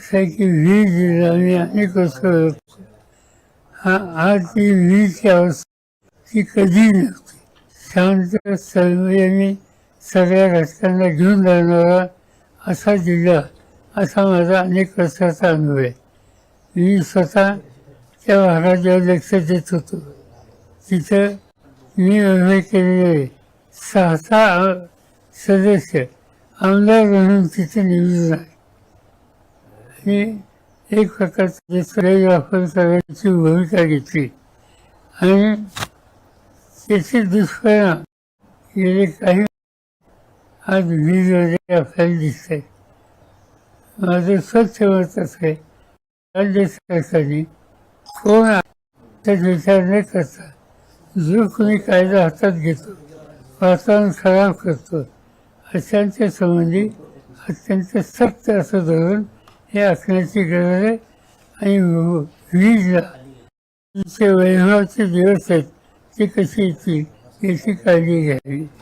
कसं आहे की वीज आम्ही अनेक वस्तू बघतो. हा आज ती वीजची अवस्था ती कधी नव्हती शांत संयमी सगळ्या घटकांना घेऊन राहणारा असा जिल्हा असा माझा अनेक वर्षाचा अनुभव आहे. मी स्वतः त्या भागात लक्ष देत होतो. तिथं मी उभे केलेले सहा सहा सदस्य आमदार म्हणून तिथे निवडून आहे आणि एक प्रकारचं जे वापर भूमिका घेतली. आणि त्याचे दुष्परिणाम गेले काही आज वीज वगैरे आपल्याला दिसते. माझं स्वच्छ मत असे आहे. राज्य सरकारने कोण त्याचा विचार न करता. जो कोणी कायदा हातात घेतो वातावरण खराब करतो अशांच्या संबंधी अत्यंत सक्त असं धोरण हे आखण्याची गरज आहे आणि वीजला जे वैभवाचे दिवस आहेत ते कसे येतील याची काळजी घ्यावी.